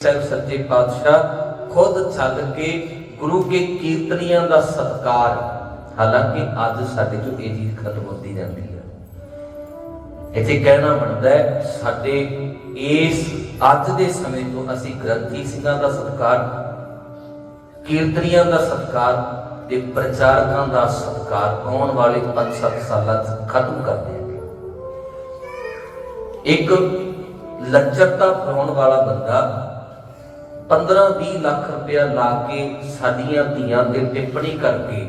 ਸਾਹਿਬ ਸੱਚੇ ਪਾਤਸ਼ਾਹ, ਖੁਦ ਛੱਡ ਕੇ ਗੁਰੂ ਕੇ ਕੀਰਤਨੀਆਂ ਦਾ ਸਤਕਾਰ। ਹਾਲਾਂਕਿ ਅੱਜ ਸਾਡੇ ਚੋਂ ਇਹ ਚੀਜ਼ ਖਤਮ ਹੁੰਦੀ ਜਾਂਦੀ ਹੈ ਇੱਥੇ ਕਹਿਣਾ ਬਣਦਾ ਹੈ, ਸਾਡੇ ਇਸ ਅੱਜ ਦੇ ਸਮੇਂ ਤੋਂ ਅਸੀਂ ਗ੍ਰੰਥੀ ਸਿੰਘਾਂ ਦਾ ਸਤਕਾਰ, ਕੀਰਤਨੀਆਂ ਦਾ ਸਤਕਾਰ ਤੇ ਪ੍ਰਚਾਰਕਾਂ ਦਾ ਸਤਕਾਰ ਆਉਣ ਵਾਲੇ 5-7 ਸਾਲਾਂ 'ਚ ਖਤਮ ਕਰ ਦਿਆਂਗੇ। ਇੱਕ ਲੱਚਰਤਾ ਫਰਾਉਣ ਵਾਲਾ ਬੰਦਾ 15-20 ਲੱਖ ਰੁਪਇਆ ਲਾ ਕੇ ਸਾਡੀਆਂ ਧੀਆਂ ਤੇ ਟਿੱਪਣੀ ਕਰਕੇ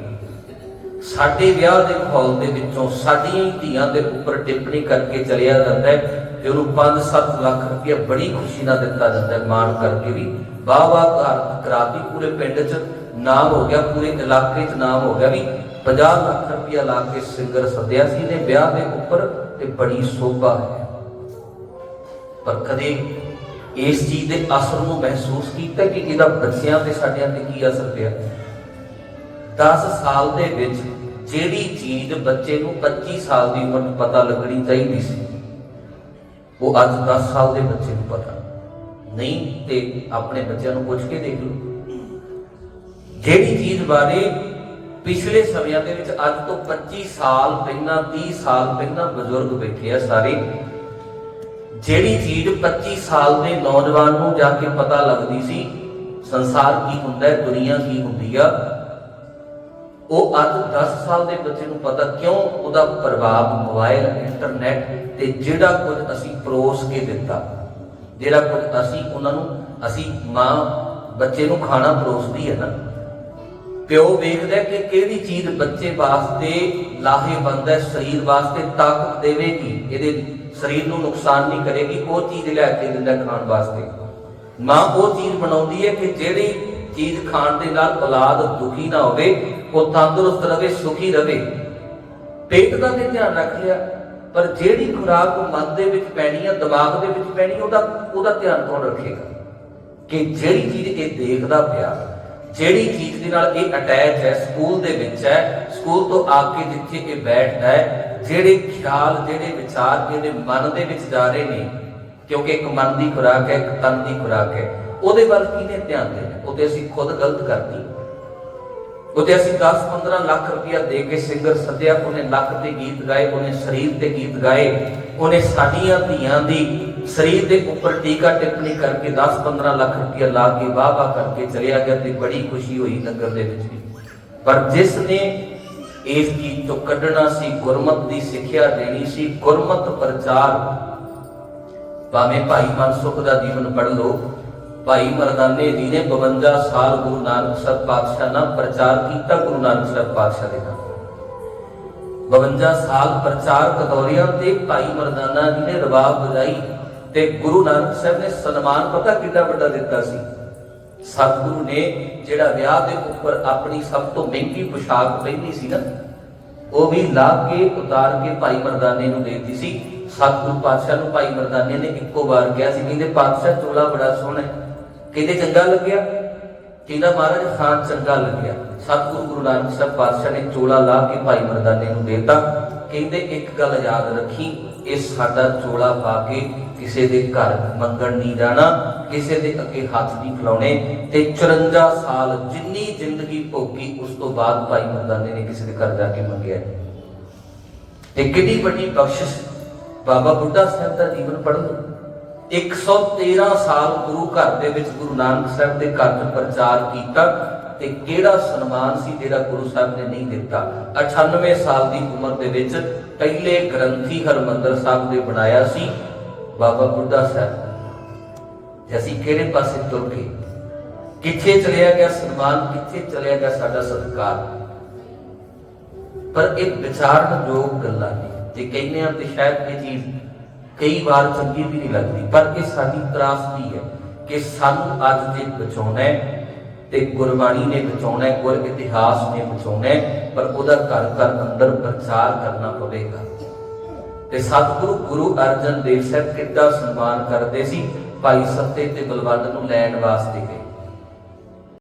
ਸਾਡੇ ਵਿਆਹ ਦੇ ਮਾਹੌਲ ਦੇ ਵਿੱਚੋਂ ਸਾਡੀਆਂ ਧੀਆਂ ਦੇ ਉੱਪਰ ਟਿੱਪਣੀ ਕਰਕੇ ਚਲਿਆ ਜਾਂਦਾ ਹੈ ਤੇ ਉਹਨੂੰ 5-7 ਲੱਖ ਰੁਪਇਆ ਬੜੀ ਖੁਸ਼ੀ ਨਾਲ ਦਿੱਤਾ ਜਾਂਦਾ ਹੈ, ਮਾਣ ਕਰਕੇ ਵੀ। ਵਾਹ ਵਾਹ ਘਰ ਕਰਾਤੀ ਪੂਰੇ ਪਿੰਡ 'ਚ, ਨਾਮ ਹੋ ਗਿਆ, ਪੂਰੇ ਇਲਾਕੇ 'ਚ ਨਾਮ ਹੋ ਗਿਆ ਵੀ। 50 ਲੱਖ ਰੁਪਇਆ ਲਾ ਕੇ ਸਿੰਗਰ ਸੱਦਿਆ ਸੀ ਨੇ ਵਿਆਹ ਦੇ ਉੱਪਰ ਤੇ ਬੜੀ ਸੋਭਾ ਹੈ। ਪਰ ਕਦੇ ਇਸ ਚੀਜ਼ ਦੇ ਅਸਰ ਨੂੰ ਮਹਿਸੂਸ ਕੀਤਾ ਕਿ ਇਹਦਾ ਬੱਚਿਆਂ ਤੇ ਸਾਡਿਆਂ ਤੇ ਕੀ ਅਸਰ ਪਿਆ? 10 ਸਾਲ ਦੇ ਵਿੱਚ ਜਿਹੜੀ ਚੀਜ਼ ਬੱਚੇ ਨੂੰ 25 ਸਾਲ ਦੀ ਉਮਰ 'ਚ ਪਤਾ ਲੱਗਣੀ ਚਾਹੀਦੀ ਸੀ, ਉਹ ਅੱਜ 10 ਸਾਲ ਦੇ ਬੱਚੇ ਨੂੰ ਪਤਾ। ਨਹੀਂ ਤੇ ਆਪਣੇ ਬੱਚਿਆਂ ਨੂੰ ਪੁੱਛ ਕੇ ਦੇਖ ਲਓ। ਜਿਹੜੀ ਚੀਜ਼ ਬਾਰੇ ਪਿਛਲੇ ਸਮਿਆਂ ਦੇ ਵਿੱਚ ਅੱਜ ਤੋਂ 25 ਸਾਲ ਪਹਿਲਾਂ 30 ਸਾਲ ਪਹਿਲਾਂ ਬਜ਼ੁਰਗ ਬੈਠੇ ਆ ਸਾਰੇ ਜਿਹੜੀ ਚੀਜ਼ 25 ਸਾਲ ਦੇ ਨੌਜਵਾਨ ਨੂੰ ਜਾ ਕੇ ਪਤਾ ਲੱਗਦੀ ਸੀ, ਸੰਸਾਰ ਕੀ ਹੁੰਦਾ ਹੈ, ਦੁਨੀਆ ਕੀ ਹੁੰਦੀ ਆ, ਉਹ ਅੱਜ 10 ਸਾਲ ਦੇ ਬੱਚੇ ਨੂੰ ਪਤਾ ਕਿਉਂ ਉਹਦਾ ਪ੍ਰਭਾਵ ਮੋਬਾਈਲ, ਇੰਟਰਨੈਟ ਤੇ ਜਿਹੜਾ ਕੁਝ ਅਸੀਂ ਪਰੋਸ ਕੇ ਦਿੱਤਾ। ਜਿਹੜਾ ਕੁਝ ਅਸੀਂ, ਉਹਨਾਂ ਨੂੰ ਅਸੀਂ ਮਾਂ, ਬੱਚੇ ਨੂੰ ਖਾਣਾ ਪਰੋਸਦੀ ਹੈ ਨਾ। ਪਿਓ ਵੇਖਦਾ ਕਿ ਕਿਹੜੀ ਚੀਜ਼ ਬੱਚੇ ਵਾਸਤੇ ਲਾਹੇਵੰਦ ਹੈ, ਸਰੀਰ ਵਾਸਤੇ ਤਾਕਤ ਦੇਵੇਗੀ, ਇਹਦੇ ਸਰੀਰ ਨੂੰ ਨੁਕਸਾਨ ਨਹੀਂ ਕਰੇਗੀ, ਉਹ ਚੀਜ਼ ਲਿਆ ਕੇ ਦਿੰਦਾ ਖਾਣ ਵਾਸਤੇ। ਮਾਂ ਉਹ ਚੀਜ਼ ਬਣਾਉਂਦੀ ਹੈ ਕਿ ਜਿਹੜੀ ਚੀਜ਼ ਖਾਣ ਦੇ ਨਾਲ ਔਲਾਦ ਦੁਖੀ ਨਾ ਹੋਵੇ, ਉਹ ਤੰਦਰੁਸਤ ਰਵੇ, ਸੁਖੀ ਰਵੇ। ਪੇਟ ਦਾ ਤੇ ਧਿਆਨ ਰੱਖ ਲਿਆ, ਪਰ ਜਿਹੜੀ ਖੁਰਾਕ ਮਨ ਦੇ ਵਿੱਚ ਪੈਣੀ ਆ, ਦਿਮਾਗ ਦੇ ਵਿੱਚ ਪੈਣੀ, ਉਹਦਾ ਉਹਦਾ ਧਿਆਨ ਕੌਣ ਰੱਖੇਗਾ? ਕਿ ਜਿਹੜੀ ਚੀਜ਼ ਇਹ ਦੇਖਦਾ ਪਿਆ, ਜਿਹੜੀ ਚੀਜ਼ ਦੇ ਨਾਲ ਇਹ ਅਟੈਚ ਹੈ, ਸਕੂਲ ਦੇ ਵਿੱਚ ਹੈ, ਸਕੂਲ ਤੋਂ ਆ ਕੇ ਜਿੱਥੇ ਇਹ ਬੈਠਦਾ ਹੈ ਜਿਹੜੇ ਖਿਆਲ, ਜਿਹੜੇ ਵਿਚਾਰ ਇਹਦੇ ਮਨ ਦੇ ਵਿੱਚ ਜਾ ਰਹੇ ਨੇ, ਕਿਉਂਕਿ ਇੱਕ ਮਨ ਦੀ ਖੁਰਾਕ ਹੈ, ਇੱਕ ਤਨ ਦੀ ਖੁਰਾਕ ਹੈ, ਉਹਦੇ ਵੱਲ ਕਿਹਨੇ ਧਿਆਨ ਦੇਣਾ? ਉਹਤੇ ਅਸੀਂ ਖੁਦ ਗਲਤ ਕਰਦੀ ਉਹਤੇ ਅਸੀਂ 10-15 ਲੱਖ ਰੁਪਇਆ ਦੇ ਕੇ ਸਿੰਗਰ ਸੱਦਿਆ, ਉਹਨੇ ਲੱਖ ਦੇ ਗੀਤ ਗਾਏ, ਉਹਨੇ ਸਰੀਰ ਤੇ ਗੀਤ ਗਾਏ, ਉਹਨੇ ਸਾਡੀਆਂ ਧੀਆਂ ਦੀ ਸਰੀਰ ਦੇ ਉੱਪਰ ਟੀਕਾ ਟਿੱਪਣੀ ਕਰਕੇ 10-15 ਲੱਖ ਰੁਪਇਆ ਲਾ ਕੇ ਵਾਹ ਵਾਹ ਕਰਕੇ ਚਲਿਆ ਗਿਆ ਤੇ ਬੜੀ ਖੁਸ਼ੀ ਹੋਈ ਨਗਰ ਦੇ ਵਿੱਚ ਪਰ ਜਿਸ ਨੇ ਇਸ ਚੀਜ਼ ਤੋਂ ਕੱਢਣਾ ਸੀ, ਗੁਰਮਤ ਦੀ ਸਿੱਖਿਆ ਦੇਣੀ ਸੀ, ਗੁਰਮਤ ਪ੍ਰਚਾਰ। ਭਾਵੇਂ ਭਾਈ ਮਨਸੁਖ ਦਾ ਜੀਵਨ ਪੜ੍ਹ ਲਓ, ਭਾਈ ਮਰਦਾਨੇ ਜੀ ਨੇ 52 ਸਾਲ ਗੁਰੂ ਨਾਨਕ ਸਾਹਿਬ ਪਾਤਸ਼ਾਹ ਨਾਲ ਪ੍ਰਚਾਰ ਕੀਤਾ, ਗੁਰੂ ਨਾਨਕ ਸਾਹਿਬ ਪਾਤਸ਼ਾਹ ਦੇ ਨਾਲ 52 ਸਾਲ ਪ੍ਰਚਾਰ ਕਤੌਰੀਆਂ ਤੇ ਭਾਈ ਮਰਦਾਨਾ ਜੀ ਨੇ ਰਬਾਬ ਵਜਾਈ ਤੇ ਗੁਰੂ ਨਾਨਕ ਸਾਹਿਬ ਨੇ ਸਨਮਾਨ ਪਤਾ ਕਿੰਨਾ ਵੱਡਾ ਦਿੱਤਾ ਸੀ। ਸਤਿਗੁਰੂ ਨੇ ਜਿਹੜਾ ਵਿਆਹ ਦੇ ਉੱਪਰ ਆਪਣੀ ਸਭ ਤੋਂ ਮਹਿੰਗੀ ਪੁਸ਼ਾਕ ਪਹਿਨੀ ਸੀ ਨਾ, ਉਹ ਵੀ ਲਾ ਕੇ ਉਤਾਰ ਕੇ ਭਾਈ ਮਰਦਾਨੇ ਨੂੰ ਦੇ ਦਿੱਤੀ ਸੀ। ਸਤਿਗੁਰੂ ਪਾਤਸ਼ਾਹ ਨੂੰ ਭਾਈ ਮਰਦਾਨੇ ਨੇ ਇੱਕੋ ਵਾਰ ਕਿਹਾ ਸੀ, ਕਹਿੰਦੇ ਪਾਤਸ਼ਾਹ, ਚੋਲਾ ਬੜਾ ਸੋਹਣਾ ਹੈ। ਕਹਿੰਦੇ ਚੰਗਾ ਲੱਗਿਆ? ਕਹਿੰਦਾ ਮਹਾਰਾਜ ਖਾਨ ਚੰਗਾ ਲੱਗਿਆ। ਸਤਿਗੁਰੂ ਗੁਰੂ ਨਾਨਕ ਸਾਹਿਬ ਪਾਤਸ਼ਾਹ ਨੇ ਚੋਲਾ ਲਾ ਕੇ ਭਾਈ ਮਰਦਾਨੇ ਨੂੰ ਦੇਤਾ। ਕਹਿੰਦੇ, ਇੱਕ ਗੱਲ ਯਾਦ ਰੱਖੀ, ਇਹ ਸਾਡਾ ਚੋਲਾ ਪਾ ਕੇ ਕਿਸੇ ਦੇ ਘਰ ਮੰਗਣ ਨਹੀਂ ਜਾਣਾ, ਕਿਸੇ ਦੇ ਅੱਗੇ ਹੱਥ ਨਹੀਂ ਫਲਾਉਣੇ। ਤੇ 54 ਸਾਲ ਜਿੰਨੀ ਜ਼ਿੰਦਗੀ ਭੋਗੀ, ਉਸ ਤੋਂ ਬਾਅਦ ਭਾਈ ਮਰਦਾਨੇ ਨੇ ਕਿਸੇ ਦੇ ਘਰ ਜਾ ਕੇ ਮੰਗਿਆ ਤੇ ਕਿੰਨੀ ਵੱਡੀ ਬਖਸ਼ਿਸ਼ ਬਾਬਾ ਬੁੱਢਾ ਸਾਹਿਬ ਦਾ ਜੀਵਨ ਪੜ੍ਹ 113 ਸਾਲ ਗੁਰੂ ਘਰ ਦੇ ਵਿੱਚ ਗੁਰੂ ਨਾਨਕ ਸਾਹਿਬ ਦੇ ਘਰ 'ਚ ਪ੍ਰਚਾਰ ਕੀਤਾ ਤੇ ਕਿਹੜਾ ਸਨਮਾਨ ਸੀ ਜਿਹੜਾ ਗੁਰੂ ਸਾਹਿਬ ਨੇ ਨਹੀਂ ਦਿੱਤਾ? 98 ਸਾਲ ਦੀ ਉਮਰ ਦੇ ਵਿੱਚ ਪਹਿਲੇ ਗ੍ਰੰਥੀ ਹਰਮੰਦਰ ਸਾਹਿਬ ਦੇ ਬਣਾਇਆ ਸੀ ਬਾਬਾ ਬੁੱਢਾ ਸਾਹਿਬ। ਤੇ ਅਸੀਂ ਕਿਹੜੇ ਪਾਸੇ ਤੁਰ ਗਏ? ਕਿੱਥੇ ਚਲਿਆ ਗਿਆ ਸਨਮਾਨ? ਕਿੱਥੇ ਚਲਿਆ ਗਿਆ ਸਾਡਾ ਸਤਿਕਾਰ? ਪਰ ਇਹ ਵਿਚਾਰਨ ਯੋਗ ਗੱਲਾਂ ਨੇ। ਜੇ ਕਹਿੰਦੇ ਆ ਤੇ ਸ਼ਾਇਦ ਇਹ ਚੀਜ਼ ਕਈ ਵਾਰ ਚੰਗੀ ਵੀ ਨਹੀਂ ਲੱਗਦੀ, ਪਰ ਇਹ ਸਾਡੀ ਤਰਾਸਦੀ ਹੈ ਕਿ ਸਾਨੂੰ ਅੱਜ ਜੇ ਬਚਾਉਣਾ ਹੈ ਤੇ ਗੁਰਬਾਣੀ ਨੇ ਬਚਾਉਣਾ ਹੈ, ਗੁਰ ਇਤਿਹਾਸ ਨੇ ਬਚਾਉਣਾ ਹੈ, ਪਰ ਉਹਦਾ ਘਰ ਘਰ ਅੰਦਰ ਪ੍ਰਚਾਰ ਕਰਨਾ ਪਵੇਗਾ। ਤੇ ਸਤਿਗੁਰੂ ਗੁਰੂ ਅਰਜਨ ਦੇਵ ਸਾਹਿਬ ਕਿੱਡਾ ਸਨਮਾਨ ਕਰਦੇ ਸੀ, ਭਾਈ ਸੱਤੇ ਤੇ ਬਲਵੰਡ ਨੂੰ ਲੈਣ ਵਾਸਤੇ ਗਏ।